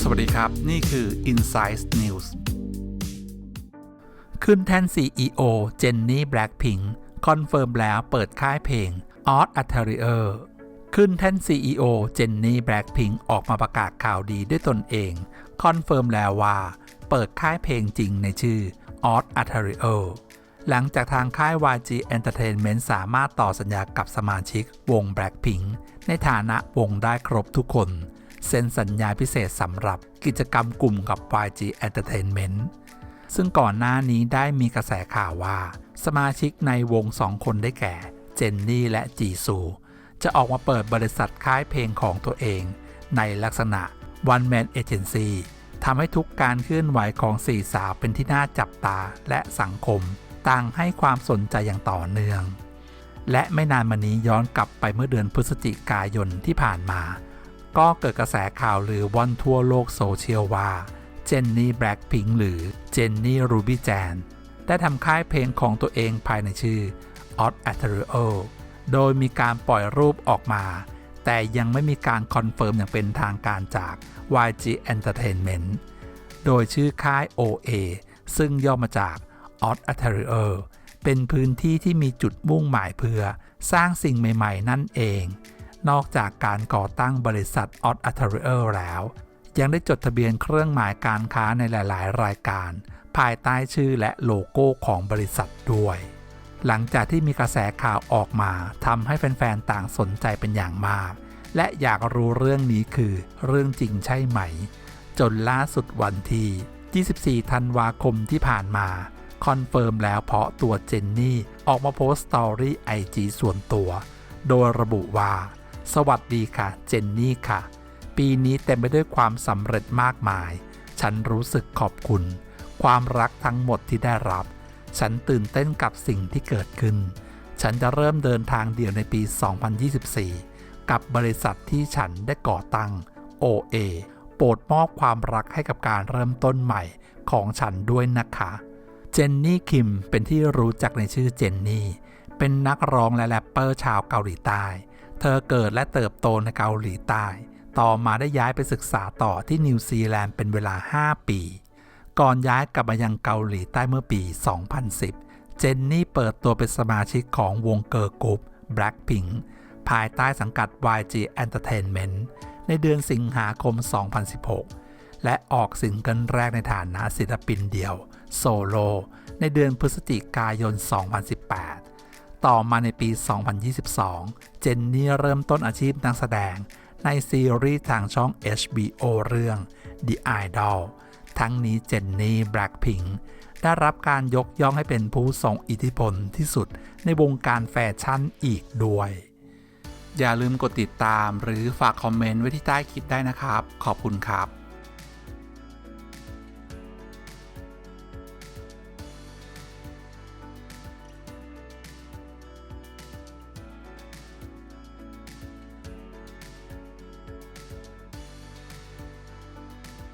สวัสดีครับ นี่คือ Insight News ขึ้นแท่น CEO เจนนี่แบล็ k พิงคอนเฟิร์มแล้วเปิดค่ายเพลง Odd a t e r i e r ขึ้นแท่น CEO เจนนี่แบล็ k พิงออกมาประกาศข่าวดีด้วยตนเอง คอนเฟิร์มแล้วว่า เปิดค่ายเพลงจริงในชื่อ Odd a t e r i e r หลังจากทางค่าย YG Entertainment สามารถต่อสัญญากับสมาชิกวง Blackpink ในฐานะวงได้ครบทุกคน เซ็นสัญญาพิเศษสำหรับกิจกรรมกลุ่มกับ YG Entertainment ซึ่งก่อนหน้านี้ได้มีกระแสข่าวว่า สมาชิกในวงสองคนได้แก่ เจนนี่และจีซู จะออกมาเปิดบริษัทค่ายเพลงของตัวเอง ในลักษณะ One Man Agency ทำให้ทุกการเคลื่อนไหวของสี่สาวเป็นที่น่าจับตาและสังคม ต่างให้ความสนใจอย่างต่อเนื่อง และไม่นานมานี้ย้อนกลับไปเมื่อเดือนพฤศจิกายนที่ผ่านมา ก็เกิดกระแสข่าวลือว่อนทั่วโลกโซเชียลว่าเจนนี่แบล็กพิงหรือเจนนี่รูบี้แจนได้ทำค่ายเพลงของตัวเองภายในชื่อ Odd a t e r i o โดยมีการปล่อยรูปออกมา แต่ยังไม่มีการคอนเฟิร์มอย่างเป็นทางการจาก YG Entertainment โดยชื่อค่าย OA ซึ่งย่อมาจาก Odd a t e r i o เป็นพื้นที่ที่มีจุดมุ่งหมายเพื่อสร้างสิ่งใหม่ๆ นั่นเอง นอกจากการก่อตั้งบริษัท Odd a t e r i o แล้ว ยังได้จดทะเบียนเครื่องหมายการค้าในหลายๆ รายการ ภายใต้ชื่อและโลโก้ของบริษัทด้วย หลังจากที่มีกระแสข่าวออกมาทำให้แฟนๆ ต่างสนใจเป็นอย่างมาก และอยากรู้เรื่องนี้คือเรื่องจริงใช่ไหม จนล่าสุดวันที่ 24 ธันวาคมที่ผ่านมา คอนเฟิร์มแล้วเพราะตัวเจนนี่ออกมาโพสต์สตอรี่ไอจีส่วนตัว โดยระบุว่า สวัสดีค่ะ เจนนี่ค่ะ ปีนี้เต็มไปด้วยความสำเร็จมากมาย ฉันรู้สึกขอบคุณ ความรักทั้งหมดที่ได้รับ ฉันตื่นเต้นกับสิ่งที่เกิดขึ้น ฉันจะเริ่มเดินทางเดี่ยวในปี 2024 กับบริษัทที่ฉันได้ก่อตั้ง OA โปรดมอบความรักให้กับการเริ่มต้นใหม่ของฉันด้วยนะคะ เจนนี่คิมเป็นที่รู้จักในชื่อเจนนี่ เป็นนักร้องและแรปเปอร์ชาวเกาหลีใต้ เธอเกิดและเติบโตในเกาหลีใต้ ต่อมาได้ย้ายไปศึกษาต่อที่นิวซีแลนด์เป็นเวลา 5 ปี ก่อนย้ายกลับมายังเกาหลีใต้เมื่อปี 2010 เจนนี่เปิดตัวเป็นสมาชิกของวงเกิร์ลกรุ๊ป Blackpink ภายใต้สังกัด YG Entertainment ในเดือนสิงหาคม 2016 และออกซิงเกิลแรกในฐานะศิลปินเดี่ยวโซโลในเดือนพฤศจิกายน 2018 ต่อมาในปี 2022 เจนนี่เริ่มต้นอาชีพนักแสดงในซีรีส์ทางช่อง HBO เรื่อง The Idol ทั้งนี้เจนนี่แบล็กพิงได้รับการยกย่องให้เป็นผู้ทรงอิทธิพลที่สุดในวงการแฟชั่นอีกด้วย อย่าลืมกดติดตามหรือฝากคอมเมนต์ไว้ที่ใต้คลิปได้นะครับ ขอบคุณครับ